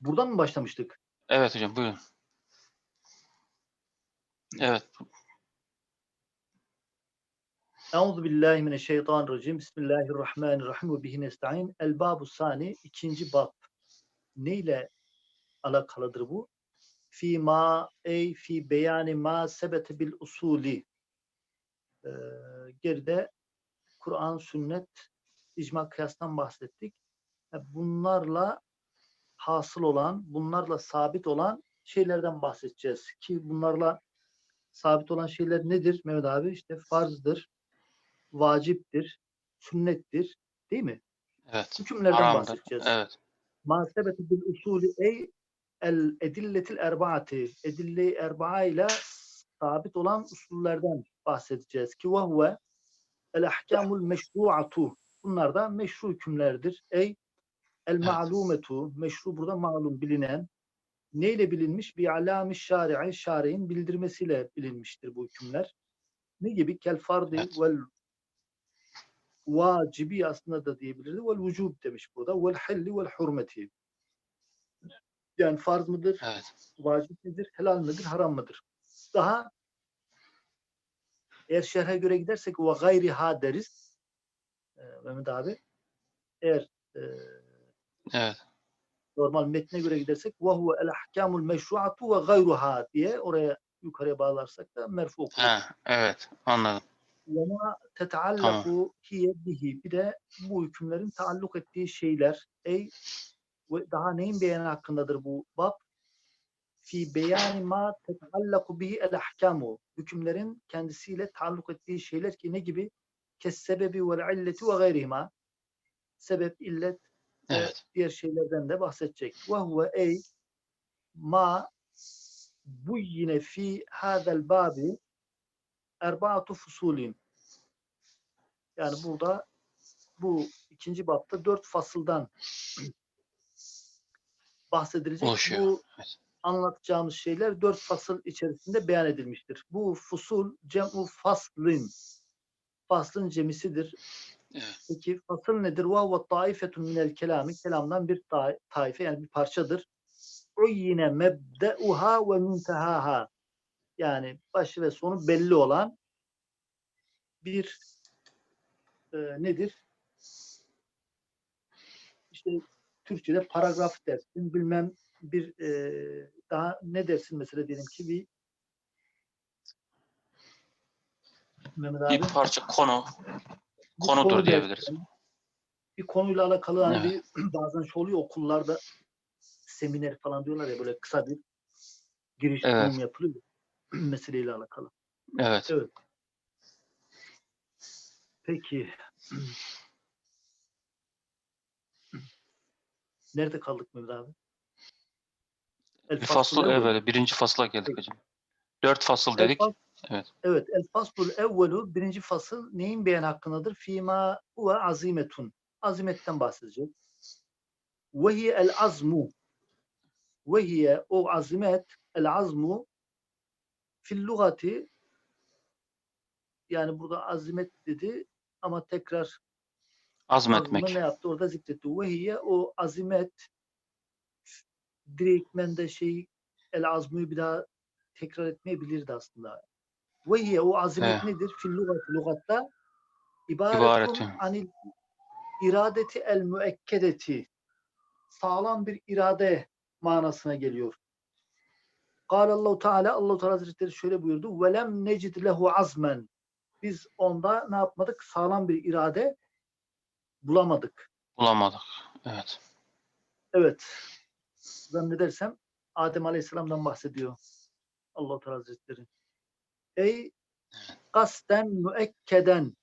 Buradan mı başlamıştık? Evet hocam buyurun. Evet. Euzu billahi mineşşeytanirracim. Bismillahirrahmanirrahim ve bihi nestaîn. El babu sani ikinci bab. Ne ile alakalıdır bu? Fi ma ey fi beyani ma sebete bil usuli. Ee, geride Kur'an, sünnet, icma kıyastan bahsettik. E, Bunlarla hasıl olan, bunlarla sabit olan şeylerden bahsedeceğiz. Ki bunlarla sabit olan şeyler nedir Mehmet abi? İşte farzdır, vaciptir, sünnettir. Değil mi? Evet. Hükümlerden Haramdır. bahsedeceğiz. Evet. Masebeti bil usulü ey el edilletil erbaati. Edille-i erbaa ile sabit olan usullerden bahsedeceğiz. Ki vahve el ahkamul meşruatu. Bunlar da meşru hükümlerdir. Ey el Evet. ma'lumetu. Meşru burada malum bilinen. Neyle bilinmiş? Bir alami şari'i. Şari'in bildirmesiyle bilinmiştir bu hükümler. Ne gibi? Kel fardi Evet. vel vacibi aslında da diyebiliriz. Vel vücub demiş burada. Vel halli vel hurmeti. Yani farz mıdır? Evet. Vacip midir? Helal midir? Haram mıdır? Daha eğer şerhe göre gidersek ve gayri ha deriz. Ee, Mehmet abi. Eğer e, Evet. Normal metne göre gidersek ve huve el ahkamul meşruatu ve gayruha diye oraya yukarıya bağlarsak da merfu okur. evet anladım. Ve ma tetaallaku tamam. hiye bihi. Bir de bu hükümlerin taalluk ettiği şeyler. Ey daha neyin beyanı hakkındadır bu bab? fi beyani ma tetaallaku bihi el ahkamu. Hükümlerin kendisiyle taalluk ettiği şeyler ki ne gibi? Kes sebebi vel illeti ve gayrihima. Sebep, illet Evet. diğer şeylerden de bahsedecek. Ve huve ey ma bu yine fi hadel babi erbaatu fusulin. Yani burada bu ikinci bapta dört fasıldan bahsedilecek. Oluşuyor. Bu Evet. anlatacağımız şeyler dört fasıl içerisinde beyan edilmiştir. Bu fusul cem'u faslin. Faslın cemisidir. Evet. Peki fasıl nedir? Vahve taifetun minel kelami. Kelamdan bir ta- taife yani bir parçadır. Uyyine mebdeuha ve muntehaha. Yani başı ve sonu belli olan bir e, nedir? İşte Türkçe'de paragraf dersin. Bilmem bir e, daha ne dersin mesela diyelim ki bir Mehmet abi. Bir parça konu. Bir konudur konu diyebiliriz. Bir konuyla alakalı hani Evet. bir bazen şey oluyor okullarda seminer falan diyorlar ya böyle kısa bir giriş Evet. sunum yapılıyor meseleyle alakalı. Evet. Evet. Peki. Nerede kaldık Mehmet abi? El Bir fasıl evvel. Birinci fasla geldik hocam. Dört fasıl El dedik. Evet. Evet. El faslul evvelu birinci fasıl neyin beyan hakkındadır? Fima huve azimetun. Azimetten bahsedecek. Ve hiye el azmu. Ve hiye o azimet el azmu fil lugati yani burada azimet dedi ama tekrar Azmetmek. Ne yaptı? Orada zikretti. Vehiye o azimet direktmen de şey el azmıyı bir daha tekrar etmeyebilirdi aslında. Vehiye o azimet Evet. nedir? Fil lugat, lugatta ibaretun İbaretun. anil iradeti el müekkedeti sağlam bir irade manasına geliyor. Kâle Allahu Teala Allah Teala Hazretleri şöyle buyurdu. Ve lem necid lehu azmen. Biz onda ne yapmadık? Sağlam bir irade bulamadık. Bulamadık. Evet. Evet. Zannedersem Adem Aleyhisselam'dan bahsediyor Allah Teala Hazretleri. Ey kasten müekkeden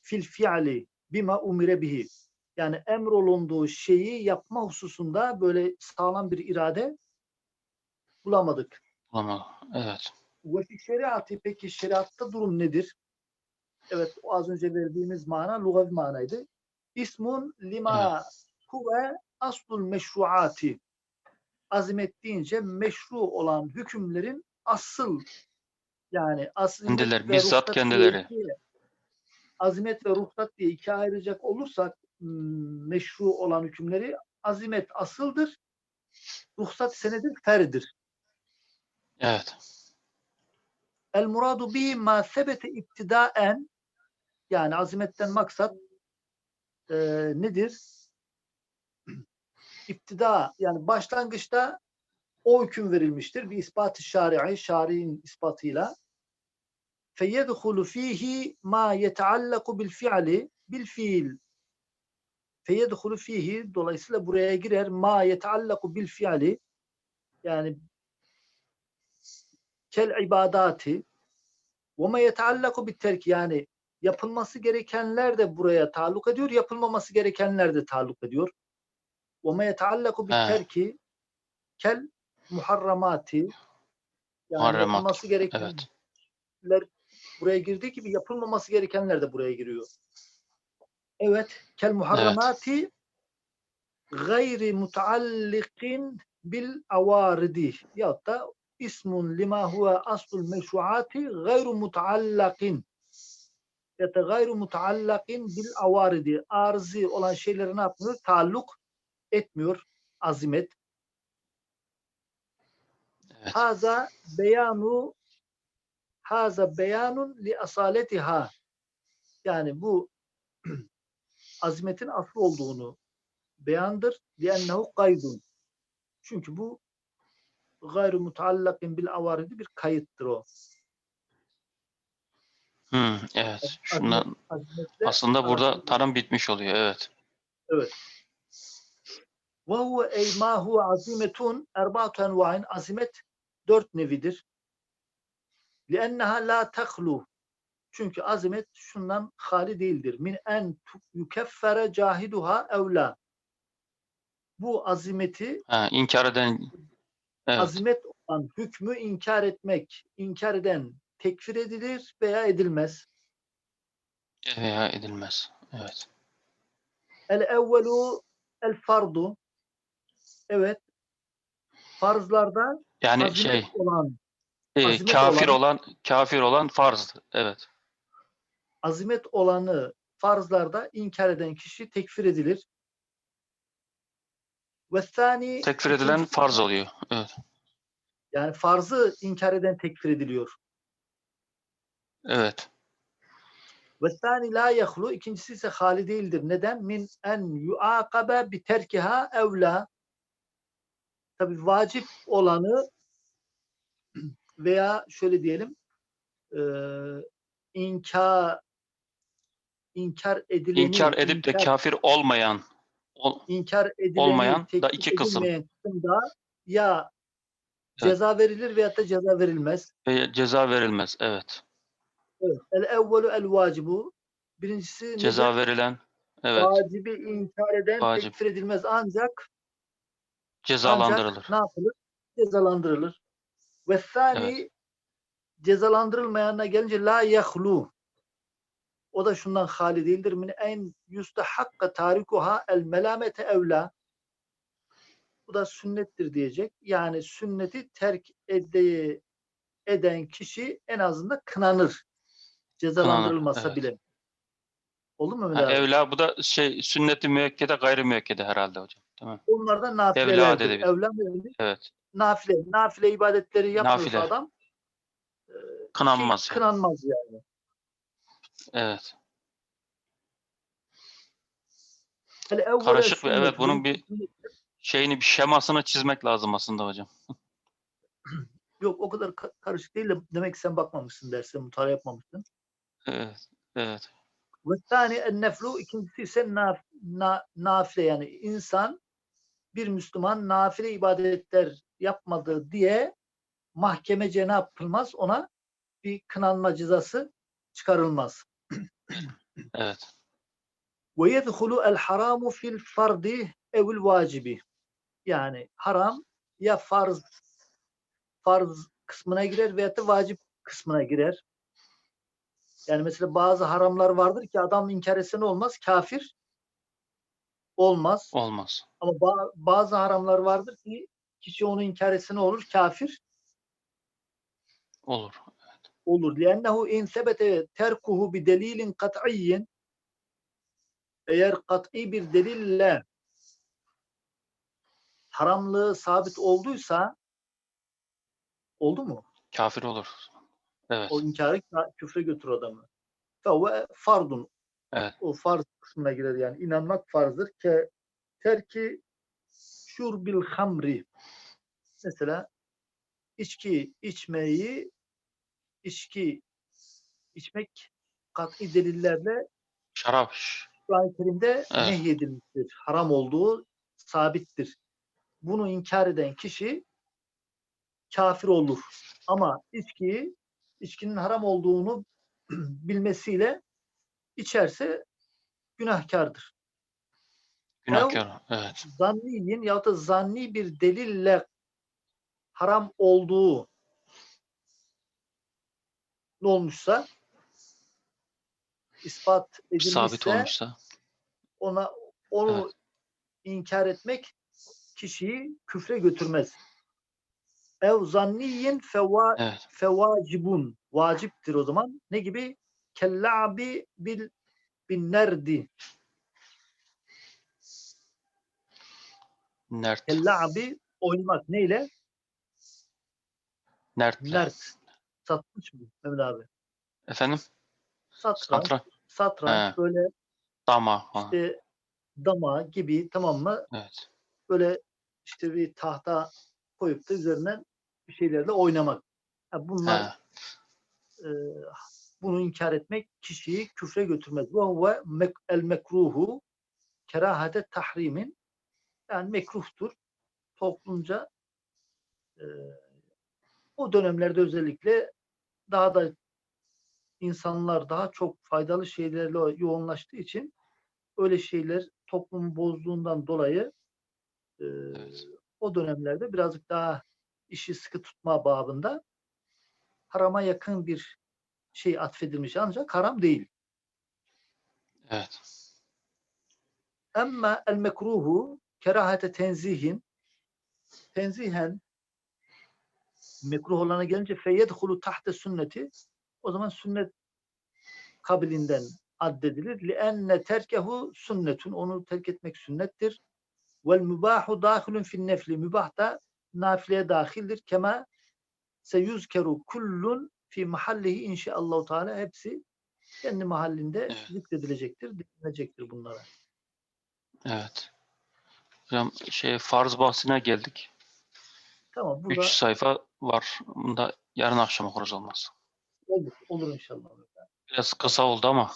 fil fi'li bima umire bihi. Yani emrolunduğu şeyi yapma hususunda böyle sağlam bir irade bulamadık. Bulamadık. Evet. Ve fi şeriatı peki şeriatta durum nedir? Evet o az önce verdiğimiz mana lugavi manaydı. İsmun lima huve aslul meşruati. Azimet deyince meşru olan hükümlerin asıl yani Kendileri, ve bizzat diye kendileri. iki- azimet ve ruhsat diye ikiye ayıracak olursak m, meşru olan hükümleri azimet asıldır. ruhsat senedir ferdir. Evet. El muradu bihi ma sebete iptidaen yani azimetten maksat e, nedir? İptida yani başlangıçta o hüküm verilmiştir. Bir ispat-ı şari'i, şari'in ispatıyla. Feyedhulu fihi ma yeteallaku bil fi'li bil fiil. Feyedhulu fihi dolayısıyla buraya girer ma yeteallaku bil fi'li yani kel ibadati ve ma yeteallaku bit terk yani yapılması gerekenler de buraya taalluk ediyor, yapılmaması gerekenler de taalluk ediyor. Ve ma yeteallaku bit terki kel muharramati yani yapılması gerekenler Evet. Buraya girdiği gibi yapılmaması gerekenler de buraya giriyor. Evet. Kel muharramati gayri mutaallikin bil avaridi ya da ismun lima huve aslul meşruati gayru mutaallakin ya da gayru mutaallakin bil avaridi arzi olan şeyleri ne yapmıyor? Taalluk etmiyor. Azimet. Evet. Haza beyanu haza beyanun li asaletiha yani bu azimetin aslı olduğunu beyandır. Liennehu kaydun. Çünkü bu gayru mutallakin bil avaridi bir kayıttır o. Hı, evet. Şundan Azimetle aslında burada tarım bitmiş oluyor. Evet. Ve huve ey ma huve azimetun erba'atu enva'in azimet dört nevidir. Lienneha la tehlu çünkü azimet şundan hali değildir. Min en yukeffere cahiduha evla. Bu azimeti Ha, inkar eden evet. azimet olan hükmü inkar etmek, inkar eden tekfir edilir veya edilmez. veya edilmez. Evet. El evvelu el fardu. Evet. Farzlardan Yani şey olan e, kafir olan- olan kafir olan farz. Evet. azimet olanı farzlarda inkar eden kişi tekfir edilir. Ve sani Tekfir edilen ikincisi- farz oluyor. Evet. Yani farzı inkar eden tekfir ediliyor. Evet. Ve sani la yahlu ikincisi ise hali değildir. Neden? Min en yuakabe bi terkiha evla. Tabi vacip olanı veya şöyle diyelim e, inkar inkar edileni İnkar edip de inkar- kafir olmayan ol- inkar edileni olmayan da iki kısım. kısımda ya Evet. ceza verilir veyahut da ceza verilmez. ve ceza verilmez. Evet. Evet. El evvelu el vacibu. Birincisi nedir? Ceza verilen evet Vacibi inkar eden Vacip. tekfir edilmez ancak cezalandırılır. ancak ne yapılır? Cezalandırılır. Ve sani cezalandırılmayanına gelince la yahlu. O da şundan hali değildir. Min en yustahakka tarikuha el melamete evla. Bu da sünnettir diyecek. Yani sünneti terk ede, eden kişi en azından kınanır. Cezalandırılmasa evet. bile. Olur mu Ha, evla bu da şey sünnet-i müekkede gayri müekkede herhalde hocam. Değil mi? Onlar da Evlad nafilelerdir. edebilir. Evlad edebilir. Evet. Nafile. Nafile ibadetleri yapmıyorsa Nafile. adam Kınanmaz. şey, yani. kınanmaz yani. Evet. Hele evvela Karışık ve evet bunun bir şeyini bir şemasını çizmek lazım aslında hocam. Yok o kadar ka- karışık değil de demek ki sen bakmamışsın derse mutala yapmamışsın. Evet. Evet. Ve tani en neflu ikincisi ise naf, na, nafile yani insan bir Müslüman nafile ibadetler yapmadı diye mahkemece ne yapılmaz ona bir kınanma cezası çıkarılmaz. Evet. Ve yedhulu el haramu fil fardi evil vacibi. Yani haram ya farz farz kısmına girer veya da vacip kısmına girer. Yani mesela bazı haramlar vardır ki adam inkar etse ne olmaz? Kafir olmaz. Olmaz. Ama ba- bazı haramlar vardır ki Kişi onu inkar etse ne olur? Kafir olur. Evet. Olur. Liennehu in sebete terkuhu bi delilin kat'iyyin eğer kat'i bir delille haramlığı sabit olduysa oldu mu? Kafir olur. Evet. O inkarı küfre götür adamı. Fevve fardun. Evet. O farz kısmına girer yani. inanmak farzdır. Ke terki şurbil hamri. Mesela içki içmeyi içki içmek kat'i delillerle Şarap. Kur'an-ı Kerim'de Evet. nehyedilmiştir. Haram olduğu sabittir. Bunu inkar eden kişi kafir olur. Ama içkiyi içkinin haram olduğunu bilmesiyle içerse günahkardır. Günahkar. Evet. Zanniyin ya da zanni bir delille haram olduğu ne olmuşsa ispat edilmişse Sabit olmuşsa. ona onu Evet. inkar etmek kişiyi küfre götürmez. Ev zanniyin feva, Evet. fevacibun vaciptir o zaman. Ne gibi? Kella'bi bil bin nerdi. Nert. Kella'bi oynamak neyle? Nert. Nert. Satmış mı Mehmet abi? Efendim? Satranç. Satranç. Satranç böyle Dama. Ha. işte dama gibi tamam mı? Evet. Böyle işte bir tahta koyup da üzerinden bir şeylerle oynamak. Ha, bunlar e, bunu inkar etmek kişiyi küfre götürmez. Ve el mekruhu kerahate tahrimin yani mekruhtur. Toplumca e, o dönemlerde özellikle daha da insanlar daha çok faydalı şeylerle yoğunlaştığı için öyle şeyler toplumu bozduğundan dolayı e, Evet. o dönemlerde birazcık daha işi sıkı tutma babında harama yakın bir şey atfedilmiş ancak haram değil. Evet. Ama el mekruhu kerahate tenzihin tenzihen mekruh olana gelince feyedhulu tahte sünneti o zaman sünnet kabilinden addedilir. Lienne terkehu sünnetun. Onu terk etmek sünnettir. Vel mübahu dahilun fin nefli. Mübah da nafileye dahildir. Kema seyuzkeru kullun fi mahallihi inşaallahu teala hepsi kendi mahallinde zikredilecektir, dinlenecektir bunlara. Evet. Hocam şey farz bahsine geldik. Tamam burada 3 sayfa var. Bunu da yarın akşam okuruz olmaz. olur, olur inşallah. Biraz kısa oldu ama